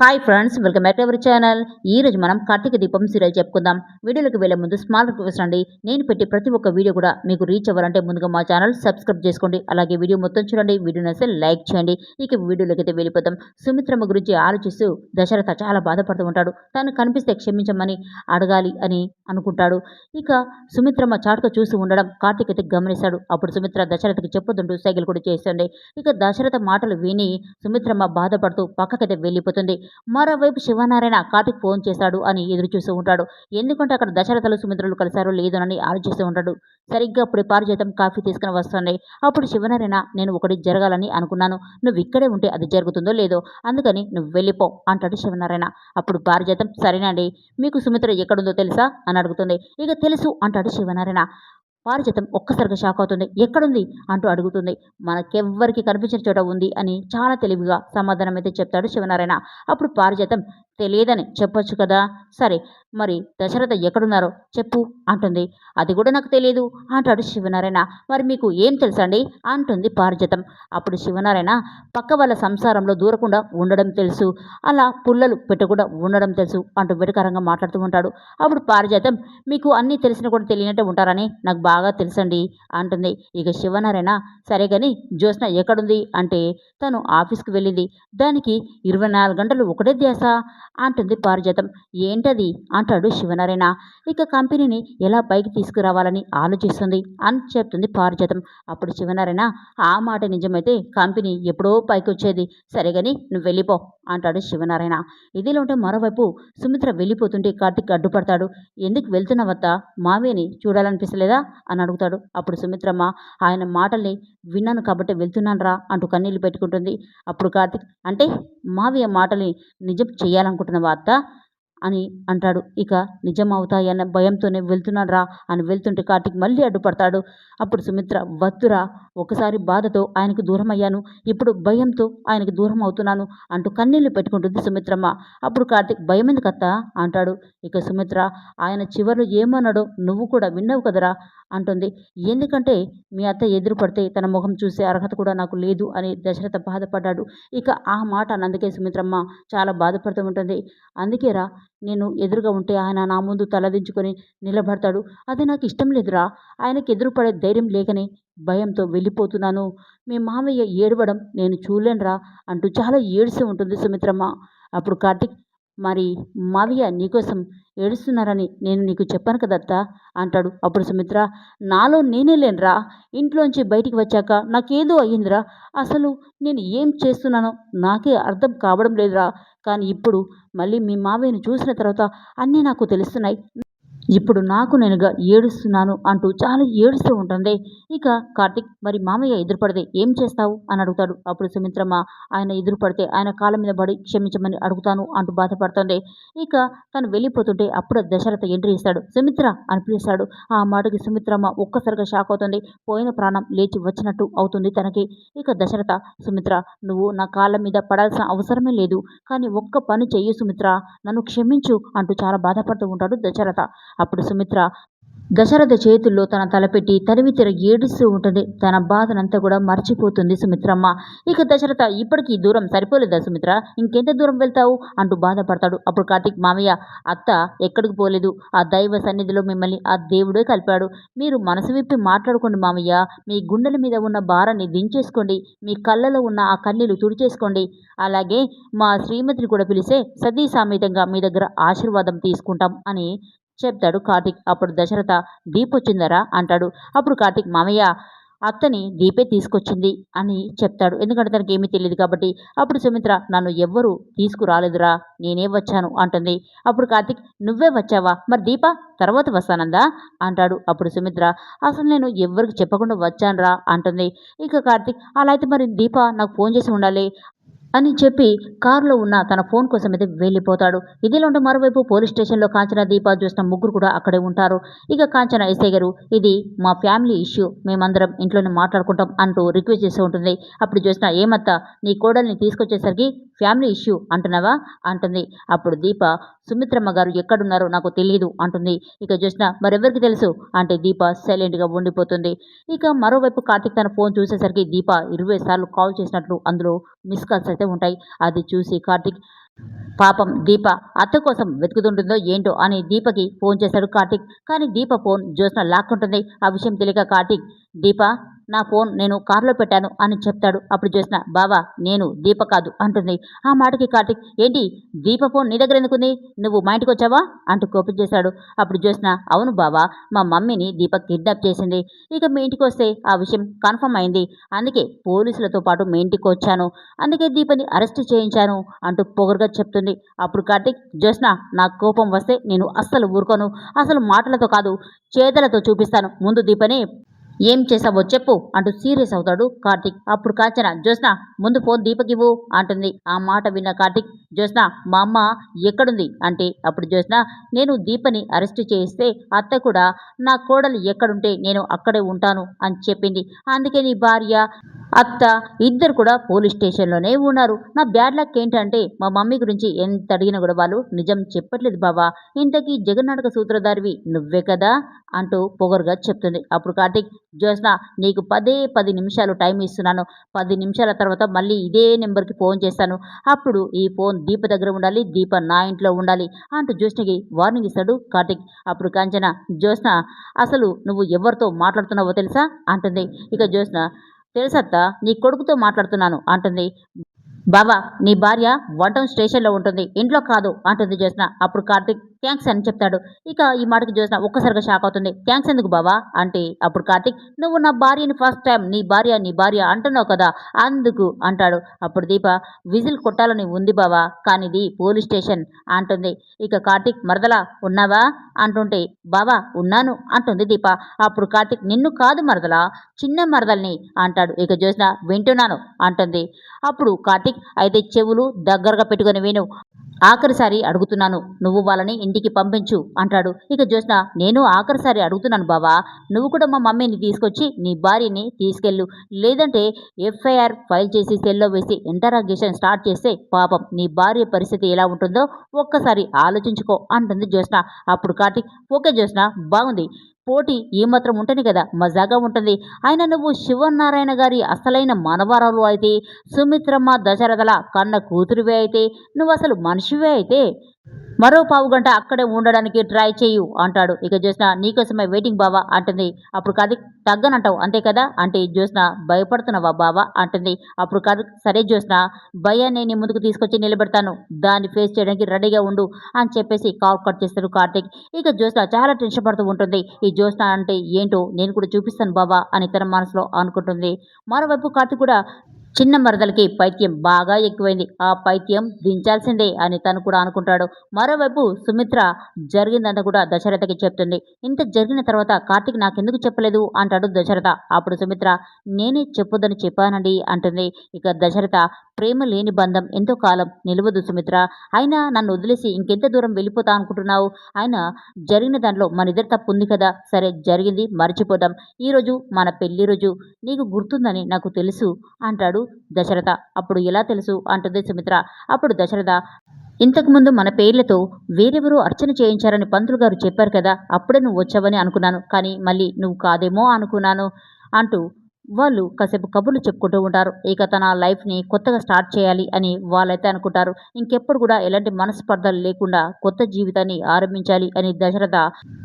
Hi friends welcome back to our channel ఈ రోజు మనం కార్తీక దీపం సీరియల్ చెప్పుకుందాం. వీడియోలోకి వెళ్ళే ముందు స్మాల్ రిక్వెస్ట్ అండి. నేను పెట్టి ప్రతి ఒక్క వీడియో కూడా మీకు రీచ్ అవ్వాలంటే ముందుగా మా ఛానల్ సబ్స్క్రైబ్ చేసుకోండి. అలాగే వీడియో మొత్తం చూడండి. వీడియో అయితే లైక్ చేయండి. ఇక వీడియోలోకి అయితే వెళ్ళిపోతాం సుమిత్రమ్మ గురించి ఆలోచిస్తూ దశరథ చాలా బాధపడుతూ ఉంటాడు. తను కనిపిస్తే క్షమించమని అడగాలి అని అనుకుంటాడు. ఇక సుమిత్రమ్మ చాటుగా చూసి ఉండడం కార్తీక్ అయితే గమనిస్తాడు. అప్పుడు సుమిత్ర దశరథకి చెప్పుతుంటూ సైకిల్ కూడా చేస్తుంది ఇక దశరథ మాటలు విని సుమిత్రమ్మ బాధపడుతూ పక్కకైతే వెళ్ళిపోతుంది. మరోవైపు శివనారాయణ కార్తిక్ ఫోన్ చేశాడు అని ఎదురు చూస్తూ ఉంటాడు. ఎందుకంటే అక్కడ దశరథలు సుమిత్రులు కలిశారో లేదోనని ఆలోచిస్తూ ఉంటాడు. సరిగ్గా అప్పుడు పారిజాతం కాఫీ తీసుకుని వస్తుంది అప్పుడు శివనారాయణ నేను ఒకటి జరగాలని అనుకున్నాను. నువ్వు ఇక్కడే ఉంటే అది జరుగుతుందో లేదో? అందుకని నువ్వు వెళ్ళిపో అంటాడు శివనారాయణ. అప్పుడు పారిజాతం సరేనండి. మీకు సుమిత్ర ఎక్కడుందో తెలుసా? అని అడుగుతుంది. ఇక తెలుసు అంటాడు శివనారాయణ. పారిజాతం ఒక్కసారిగా షాక్ అవుతుంది. ఎక్కడుంది? అంటూ అడుగుతుంది. మనకెవ్వరికి కనిపించిన చోట ఉంది అని చాలా తెలివిగా సమాధానం అయితే చెప్తాడు శివనారాయణ. అప్పుడు పారిజాతం తెలియదని చెప్పొచ్చు కదా? సరే మరి దశరథ ఎక్కడున్నారో చెప్పు అంటుంది. అది కూడా నాకు తెలియదు అంటాడు శివనారాయణ. మరి మీకు ఏం తెలుసండి అంటుంది పారిజాతం. అప్పుడు శివనారాయణ పక్క వాళ్ళ సంసారంలో దూరకుండా ఉండడం తెలుసు. అలా పుల్లలు పెట్టకుండా ఉండడం తెలుసు అంటూ వెటకారంగా మాట్లాడుతూ ఉంటాడు. అప్పుడు పారిజాతం మీకు అన్నీ తెలిసిన కూడా తెలియనట్టే ఉంటారని నాకు బాగా తెలుసండి అంటుంది. ఇక శివనారాయణ సరే కానీ జ్యోత్స్న ఎక్కడుంది? అంటే తను ఆఫీస్కి వెళ్ళింది. దానికి ఇరవై నాలుగు గంటలు ఒకటే ధ్యాస. అంటుంది పారిజాతం. ఏంటది? అంటాడు శివనారాయణ. ఇక కంపెనీని ఎలా పైకి తీసుకురావాలని ఆలోచిస్తుంది? అని చెప్తుంది పారిజాతం. అప్పుడు శివనారాయణ ఆ మాట నిజమైతే కంపెనీ ఎప్పుడో పైకి వచ్చేది సరేగాని నువ్వు వెళ్ళిపో అంటాడు శివనారాయణ. ఇదిలో ఉంటే మరోవైపు సుమిత్ర వెళ్ళిపోతుంటే కార్తిక్ అడ్డుపడతాడు. ఎందుకు వెళ్తున్నావత్తా? మావేని చూడాలనిపిస్తలేదా? అని అడుగుతాడు. అప్పుడు సుమిత్రమ్మ ఆయన మాటల్ని విన్నాను కాబట్టి వెళ్తున్నాను రా అంటూ కన్నీళ్ళు పెట్టుకుంటుంది. అప్పుడు కార్తిక్ అంటే మావి మాటల్ని నిజం అనుకుంటున్న వార్త అని అంటాడు. ఇక నిజం అవుతాయన్న భయంతోనే వెళ్తున్నాను రా అని వెళ్తుంటే కార్తిక్ మళ్ళీ అడ్డుపడతాడు. అప్పుడు సుమిత్ర వద్దురా ఒకసారి బాధతో ఆయనకు దూరం అయ్యాను ఇప్పుడు భయంతో ఆయనకు దూరం అవుతున్నాను అంటూ కన్నీళ్ళు పెట్టుకుంటుంది సుమిత్రమ్మ. అప్పుడు కార్తిక్ భయం ఎందుకత్తా అంటాడు. ఇక సుమిత్ర ఆయన చివరిలో ఏమన్నాడో నువ్వు కూడా విన్నావు కదరా? అంటుంది. ఎందుకంటే మీ అత్త ఎదురు పడితే తన ముఖం చూసే అర్హత కూడా నాకు లేదు అని దశరథ బాధపడ్డాడు. ఇక ఆ మాట అన్నందుకే సుమిత్రమ్మ చాలా బాధపడుతూ ఉంటుంది. అందుకేరా నేను ఎదురుగా ఉంటే ఆయన నా ముందు తలదించుకొని నిలబడతాడు. అది నాకు ఇష్టం లేదురా. ఆయనకి ఎదురుపడే ధైర్యం లేకనే భయంతో వెళ్ళిపోతున్నాను. మీ మామయ్య ఏడవడం నేను చూడలేనురా అంటూ చాలా ఏడుస్తూ ఉంటుంది సుమిత్రమ్మ. అప్పుడు కార్తిక్ మరి మావయ్య నీకోసం ఏడుస్తున్నారని నేను నీకు చెప్పాను కదత్తా అంటాడు. అప్పుడు సుమిత్ర నాలో నేనే లేనురా. ఇంట్లోంచి బయటికి వచ్చాక నాకేదో అయ్యిందిరా. అసలు నేను ఏం చేస్తున్నానో నాకే అర్థం కావడం లేదురా. కానీ ఇప్పుడు మళ్ళీ మీ మావయ్యను చూసిన తర్వాత అన్నీ నాకు తెలుస్తున్నాయి. ఇప్పుడు నాకు నేనుగా ఏడుస్తున్నాను అంటూ చాలా ఏడుస్తూ ఉంటుంది. ఇక కార్తిక్ మరి మామయ్య ఎదురుపడితే ఏం చేస్తావు? అని అడుగుతాడు. అప్పుడు సుమిత్రమ్మ ఆయన ఎదురుపడితే ఆయన కాళ్ళ మీద పడి క్షమించమని అడుగుతాను అంటూ బాధపడుతుంది. ఇక తను వెళ్ళిపోతుంటే అప్పుడు దశరథ ఎంట్రీ ఇస్తాడు. సుమిత్ర అని పిలుస్తాడు. ఆ మాటకి సుమిత్రమ్మ ఒక్కసారిగా షాక్ అవుతుంది. పోయిన ప్రాణం లేచి వచ్చినట్టు అవుతుంది తనకి. ఇక దశరథ సుమిత్ర నువ్వు నా కాళ్ళ మీద పడాల్సిన అవసరమే లేదు. కానీ ఒక్క పని చెయ్యి సుమిత్ర. నన్ను క్షమించు అంటూ చాలా బాధపడుతూ ఉంటాడు దశరథ. అప్పుడు సుమిత్ర దశరథ చేతుల్లో తన తలపెట్టి తరివి తిర ఏడుస్తూ ఉంటుంది. తన బాధనంతా కూడా మర్చిపోతుంది సుమిత్రమ్మ. ఇక దశరథ ఇప్పటికీ దూరం సరిపోలేదా సుమిత్ర? ఇంకెంత దూరం వెళ్తావు? అంటూ బాధపడతాడు అప్పుడు కార్తీక్. మామయ్య అత్త ఎక్కడికి పోలేదు. ఆ దైవ సన్నిధిలో మిమ్మల్ని ఆ దేవుడే కలిపాడు. మీరు మనసు విప్పి మాట్లాడుకోండి మామయ్య. మీ గుండెల మీద ఉన్న భారాన్ని దించేసుకోండి. మీ కళ్ళలో ఉన్న ఆ కన్నీలు తుడిచేసుకోండి. అలాగే మా శ్రీమతిని కూడా పిలిస్తే సతీ సామేతంగా మీ దగ్గర ఆశీర్వాదం తీసుకుంటాం అని చెప్తాడు కార్తిక్. అప్పుడు దశరథ దీప్ వచ్చిందరా? అంటాడు. అప్పుడు కార్తిక్ మామయ్య అత్తని దీపే తీసుకొచ్చింది అని చెప్తాడు. ఎందుకంటే తనకి ఏమీ తెలియదు కాబట్టి. అప్పుడు సుమిత్ర నన్ను ఎవ్వరూ తీసుకురాలేదురా నేనే వచ్చాను అంటుంది. అప్పుడు కార్తిక్ నువ్వే వచ్చావా? మరి దీప తర్వాత వస్తానందా? అంటాడు. అప్పుడు సుమిత్ర అసలు నేను ఎవ్వరికి చెప్పకుండా వచ్చానురా అంటుంది. ఇక కార్తిక్ అలా అయితే మరి దీప నాకు ఫోన్ చేసి ఉండాలి. అని చెప్పి కారులో ఉన్న తన ఫోన్ కోసం అయితే వెళ్ళిపోతాడు. ఇదిలో మరోవైపు పోలీస్ స్టేషన్లో కాంచన దీప చూసిన ముగ్గురు కూడా అక్కడే ఉంటారు. ఇక కాంచన ఎస్ఐ గారు ఇది మా ఫ్యామిలీ ఇష్యూ మేమందరం ఇంట్లోనే మాట్లాడుకుంటాం అంటూ రిక్వెస్ట్ చేస్తూ ఉంటుంది. అప్పుడు చూసిన ఏమత్తా నీ కోడల్ని తీసుకొచ్చేసరికి ఫ్యామిలీ ఇష్యూ అంటున్నావా? అంటుంది. అప్పుడు దీప సుమిత్రమ్మ గారు ఎక్కడున్నారో నాకు తెలియదు అంటుంది. ఇక చూసిన మరెవరికి తెలుసు? అంటే దీప సైలెంట్గా ఉండిపోతుంది. ఇక మరోవైపు కార్తిక్ తన ఫోన్ చూసేసరికి దీప ఇరవై సార్లు కాల్ చేసినట్లు అందులో మిస్ కాల్స్ అయితే ఉంటాయి. అది చూసి కార్తిక్ పాపం దీప అత్త కోసం వెతుకుతుంటుందో ఏంటో అని దీపకి ఫోన్ చేశాడు కార్తిక్. కానీ దీప ఫోన్ జ్యోత్స్న లాక్కుంటుంది. ఆ విషయం తెలియక కార్తిక్ దీప నా ఫోన్ నేను కారులో పెట్టాను అని చెప్తాడు. అప్పుడు జ్యోత్స్న బావా నేను దీప కాదు అంటుంది. ఆ మాటకి కార్తిక్ ఏంటి దీప ఫోన్ నీ దగ్గర ఎందుకుంది? నువ్వు మా ఇంటికి వచ్చావా? అంటూ కోపం చేశాడు. అప్పుడు జ్యోత్స్న అవును బావా మా మమ్మీని దీప కిడ్నాప్ చేసింది. ఇక మీ ఇంటికి వస్తే ఆ విషయం కన్ఫర్మ్ అయింది. అందుకే పోలీసులతో పాటు మీ ఇంటికి వచ్చాను. అందుకే దీపని అరెస్ట్ చేయించాను అంటూ పొగరుగా చెప్తుంది. అప్పుడు కార్తిక్ జ్యోత్స్న నాకు కోపం వస్తే నేను అస్సలు ఊరుకోను. అసలు మాటలతో కాదు చేతలతో చూపిస్తాను. ముందు దీపని ఏం చేసావో చెప్పు అంటూ సీరియస్ అవుతాడు కార్తిక్. అప్పుడు కాంచన జ్యోత్స్న ముందు ఫోన్ దీపకివ్వు అంటుంది. ఆ మాట విన్న కార్తిక్ జ్యోత్స్న మా అమ్మ ఎక్కడుంది? అంటే అప్పుడు జ్యోత్స్న నేను దీపని అరెస్ట్ చేయిస్తే అత్త కూడా నా కోడలు ఎక్కడుంటే నేను అక్కడే ఉంటాను అని చెప్పింది. అందుకే నీ భార్య అత్త ఇద్దరు కూడా పోలీస్ స్టేషన్లోనే ఉన్నారు. నా బ్యాడ్ లక్ ఏంటంటే మా మమ్మీ గురించి ఎంత అడిగినా కూడా వాళ్ళు నిజం చెప్పట్లేదు బావా. ఇంతకీ జగన్నాటక సూత్రధారివి నువ్వే కదా? అంటూ పొగరుగా చెప్తుంది. అప్పుడు కార్తీక్ జ్యోత్స్న నీకు పదే పది నిమిషాలు టైం ఇస్తున్నాను. పది నిమిషాల తర్వాత మళ్ళీ ఇదే నెంబర్కి ఫోన్ చేస్తాను. అప్పుడు ఈ ఫోన్ దీప దగ్గర ఉండాలి దీప నా ఇంట్లో ఉండాలి అంటూ జ్యోత్స్నకి వార్నింగ్ ఇస్తాడు కార్తీక్. అప్పుడు కాంచన జ్యోత్స్న అసలు నువ్వు ఎవరితో మాట్లాడుతున్నావో తెలుసా? అంటుంది. ఇక జ్యోత్స్న తెలుసత్తా నీ కొడుకుతో మాట్లాడుతున్నాను అంటుంది. బావా నీ భార్య వన్ స్టేషన్లో ఉంటుంది ఇంట్లో కాదు అంటుంది జ్యోత్స్న. అప్పుడు కార్తిక్ థ్యాంక్స్ అని చెప్తాడు. ఇక ఈ మాటకి జ్యోత్స్న ఒక్కసారిగా షాక్ అవుతుంది. థ్యాంక్స్ ఎందుకు బావా? అంటే అప్పుడు కార్తీక్ నువ్వు నా భార్యని ఫస్ట్ టైం నీ భార్య నీ భార్య అంటున్నావు కదా అందుకు అంటాడు. అప్పుడు దీప విజిల్ కొట్టాలని ఉంది బావా కానీ ఇది పోలీస్ స్టేషన్ అంటుంది. ఇక కార్తీక్ మరదలా ఉన్నావా? అంటుంటే బావా ఉన్నాను అంటుంది దీప. అప్పుడు కార్తీక్ నిన్ను కాదు మరదలా చిన్న మరదల్ని అంటాడు. ఇక జ్యోత్స్న వింటున్నాను అంటుంది. అప్పుడు కార్తీక్ అయితే చెవులు దగ్గరగా పెట్టుకుని విను. ఆఖరిసారి అడుగుతున్నాను నువ్వు వాళ్ళని ఇంటికి పంపించు అంటాడు. ఇక జ్యోత్స్న నేను ఆఖరిసారి అడుగుతున్నాను బావా నువ్వు కూడా మా మమ్మీని తీసుకొచ్చి నీ భార్యని తీసుకెళ్ళు. లేదంటే ఎఫ్ఐఆర్ ఫైల్ చేసి సెల్లో వేసి ఇంటరాగేషన్ స్టార్ట్ చేస్తే పాపం నీ భార్య పరిస్థితి ఎలా ఉంటుందో ఒక్కసారి ఆలోచించుకో అంటుంది జ్యోత్స్న. అప్పుడు కార్తీక్ ఓకే జ్యోత్స్న బాగుంది. పోటీ ఏమాత్రం ఉంటేనే కదా మజాగా ఉంటుంది. ఆయన నువ్వు శివనారాయణ గారి అసలైన మనవరాలు అయితే సుమిత్రమ్మ దశరథల కన్న కూతురువే అయితే నువ్వు అసలు మనిషివే అయితే మరో పావు గంట అక్కడే ఉండడానికి ట్రై చేయు అంటాడు. ఇక జ్యోత్స్న నీకోసమే వెయిటింగ్ బావా అంటుంది. అప్పుడు కార్తీక్ తగ్గనంటావు అంతే కదా? అంటే జ్యోత్స్న భయపడుతున్నావా బావా? అంటుంది. అప్పుడు కార్తీక్ సరే జ్యోత్స్న భయాన్ని నీ ముందుకు తీసుకొచ్చి నిలబెడతాను. దాన్ని ఫేస్ చేయడానికి రెడీగా ఉండు అని చెప్పేసి కాల్ కట్ చేస్తాడు కార్తిక్. ఇక జ్యోత్స్న చాలా టెన్షన్ పడుతూ ఉంటుంది. ఈ జ్యోత్స్న అంటే ఏంటో నేను కూడా చూపిస్తాను బావా అని తన మనసులో అనుకుంటుంది. మరోవైపు కార్తిక్ కూడా చిన్న మరదలకి పైత్యం బాగా ఎక్కువైంది. ఆ పైత్యం దించాల్సిందే అని తను కూడా అనుకుంటాడు. మరోవైపు సుమిత్ర జరిగిందంతా కూడా దశరథకి చెప్తుంది. ఇంత జరిగిన తర్వాత కార్తీక్ నాకెందుకు చెప్పలేదు? అంటాడు దశరథ. అప్పుడు సుమిత్ర నేనే చెప్పొద్దని చెప్పానండి అంటుంది. ఇక దశరథ ప్రేమ లేని బంధం ఎంతో కాలం నిలవదు సుమిత్ర. అయినా నన్ను వదిలేసి ఇంకెంత దూరం వెళ్ళిపోతా అనుకుంటున్నావు? ఆయన జరిగిన దాంట్లో మన ఇద్దరు తప్పు ఉంది కదా. సరే జరిగింది మర్చిపోదాం. ఈరోజు మన పెళ్ళి రోజు. నీకు గుర్తుందని నాకు తెలుసు అంటాడు దశరథ. అప్పుడు ఎలా తెలుసు? అంటుంది సుమిత్ర. అప్పుడు దశరథ ఇంతకుముందు మన పేర్లతో వేరెవరో అర్చన చేయించారని పంతులు గారు చెప్పారు కదా. అప్పుడే నువ్వు వచ్చావని అనుకున్నాను. కానీ మళ్ళీ నువ్వు కాదేమో అనుకున్నాను అంటూ వాళ్ళు కాసేపు కబుర్లు చెప్పుకుంటూ ఉంటారు. ఇక తన లైఫ్ని కొత్తగా స్టార్ట్ చేయాలి అని వాళ్ళైతే అనుకుంటారు. ఇంకెప్పుడు కూడా ఎలాంటి మనస్పర్ధలు లేకుండా కొత్త జీవితాన్ని ఆరంభించాలి అని దశరథ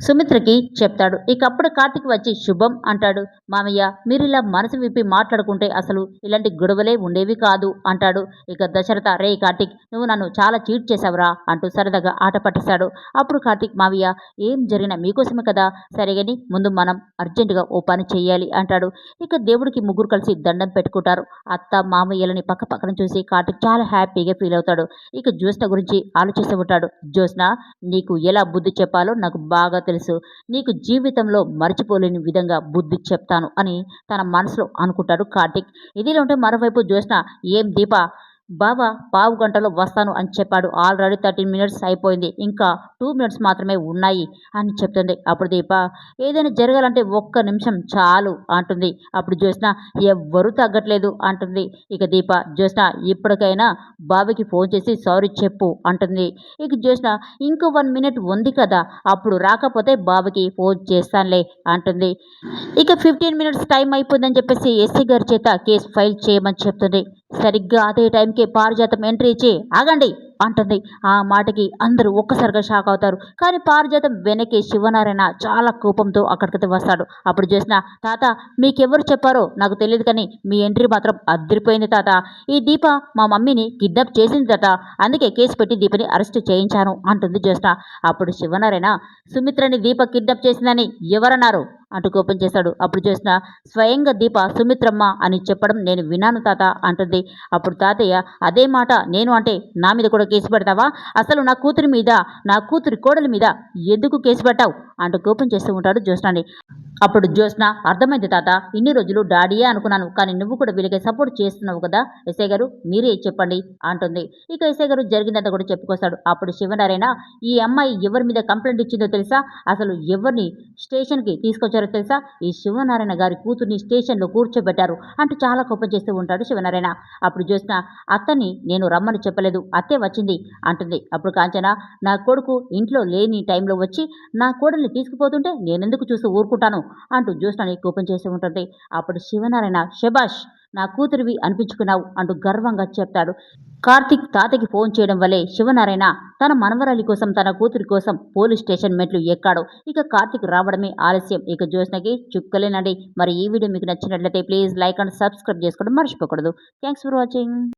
సుమిత్రకి చెప్తాడు. ఇక అప్పుడు కార్తీక్ వచ్చి శుభం అంటాడు. మామయ్య మీరు ఇలా మనసు విప్పి మాట్లాడుకుంటే అసలు ఇలాంటి గొడవలే ఉండేవి కాదు అంటాడు. ఇక దశరథ రే కార్తీక్ నువ్వు నన్ను చాలా చీట్ చేసావురా అంటూ సరదాగా ఆట పట్టిస్తాడు. అప్పుడు కార్తీక్ మావయ్య ఏం జరిగినా మీకోసమే కదా. సరేగాని ముందు మనం అర్జెంటుగా ఓ పని చేయాలి అంటాడు. ఇక దేవుడికి ముగ్గురు కలిసి దండం పెట్టుకుంటారు. అత్త మామయ్యలని పక్క పక్కన చూసి కార్తీక్ చాలా హ్యాపీగా ఫీల్ అవుతాడు. ఇక జ్యోత్స్న గురించి ఆలోచిస్తూ ఉంటాడు. జ్యోత్స్న నీకు ఎలా బుద్ధి చెప్పాలో నాకు బాగా తెలుసు. నీకు జీవితంలో మర్చిపోలేని విధంగా బుద్ధి చెప్తాను అని తన మనసులో అనుకుంటాడు కార్తీక్. ఇదిలో ఉంటే మరోవైపు జ్యోత్స్న ఏం దీప? బావా పావు గంటలో వస్తాను అని చెప్పాడు. ఆల్రెడీ థర్టీన్ మినిట్స్ అయిపోయింది. ఇంకా టూ మినిట్స్ మాత్రమే ఉన్నాయి అని చెప్తుంది. అప్పుడు దీప ఏదైనా జరగాలంటే ఒక్క నిమిషం చాలు అంటుంది. అప్పుడు జ్యోత్స్న ఎవ్వరూ తగ్గట్లేదు అంటుంది. ఇక దీప జ్యోత్స్న ఇప్పటికైనా బాబుకి ఫోన్ చేసి సారీ చెప్పు అంటుంది. ఇక జ్యోత్స్న ఇంకో వన్ మినిట్ ఉంది కదా అప్పుడు రాకపోతే బాబుకి ఫోన్ చేస్తానులే అంటుంది. ఇక ఫిఫ్టీన్ మినిట్స్ టైం అయిపోయిందని చెప్పేసి ఎస్సీ గారి చేత కేసు ఫైల్ చేయమని చెప్తుంది. సరిగ్గా అదే టైంకి పారిజాతం ఎంట్రీ ఇచ్చి ఆగండి అంటుంది. ఆ మాటకి అందరూ ఒక్కసారిగా షాక్ అవుతారు. కానీ పారిజాతం వెనక్కి శివనారాయణ చాలా కోపంతో అక్కడికి వస్తాడు. అప్పుడు చేసిన తాత మీకెవరు చెప్పారో నాకు తెలియదు కానీ మీ ఎంట్రీ మాత్రం అద్దరిపోయింది తాత. ఈ దీప మా మమ్మీని కిడ్నాప్ చేసింది తాత. అందుకే కేసు పెట్టి దీపని అరెస్ట్ చేయించాను అంటుంది జ్యోత్స్న అప్పుడు శివనారాయణ సుమిత్రని దీప కిడ్నాప్ చేసిందని ఎవరన్నారు? అంటూ కోపం చేశాడు. అప్పుడు చేసిన స్వయంగా దీప సుమిత్రమ్మ అని చెప్పడం నేను విన్నాను తాత అంటుంది. అప్పుడు తాతయ్య అదే మాట నేను అంటే నా మీద కూడా కేసు పెడతావా? అసలు నా కూతురి మీద నా కూతురి కోడలి మీద ఎందుకు కేసు పెట్టావు? అంటూ కోపం చేస్తూ ఉంటాడు జ్యోత్స్నాని. అప్పుడు జ్యోత్స్న అర్థమైంది తాత ఇన్ని రోజులు డాడీయే అనుకున్నాను కానీ నువ్వు కూడా వీళ్ళకి సపోర్ట్ చేస్తున్నావు కదా? ఎస్ఐ గారు మీరే చెప్పండి అంటుంది. ఇక ఎస్ఐ గారు జరిగిందంతా కూడా చెప్పుకొస్తాడు. అప్పుడు శివనారాయణ ఈ అమ్మాయి ఎవరి మీద కంప్లైంట్ ఇచ్చిందో తెలుసా? అసలు ఎవరిని స్టేషన్కి తీసుకొచ్చారు తెలుసా? ఈ శివనారాయణ గారి కూతుర్ని స్టేషన్లో కూర్చోబెట్టారు అంటూ చాలా కోపం చేస్తూ ఉంటాడు శివనారాయణ. అప్పుడు చూసిన అత్తని నేను రమ్మని చెప్పలేదు అత్తే వచ్చింది అంటుంది. అప్పుడు కాంచన నా కొడుకు ఇంట్లో లేని టైంలో వచ్చి నా కోడల్ని తీసుకుపోతుంటే నేనెందుకు చూసి ఊరుకుంటాను? అంటూ జ్యోత్స్నని కోపం చేస్తూ ఉంటుంది. అప్పుడు శివనారాయణ శబాష్ నా కూతురివి అనిపించుకున్నావు అంటూ గర్వంగా చెప్తాడు. కార్తిక్ తాతకి ఫోన్ చేయడం వల్లే శివనారాయణ తన మనవరాలి కోసం తన కూతురి కోసం పోలీస్ స్టేషన్ మెట్లు ఎక్కాడు. ఇక కార్తిక్ రావడమే ఆలస్యం. ఇక జ్యోత్స్నకి చుక్కలేనండి. మరి ఈ వీడియో మీకు నచ్చినట్లయితే ప్లీజ్ లైక్ అండ్ సబ్స్క్రైబ్ చేసుకోవడం మర్చిపోకూడదు. Thanks for watching.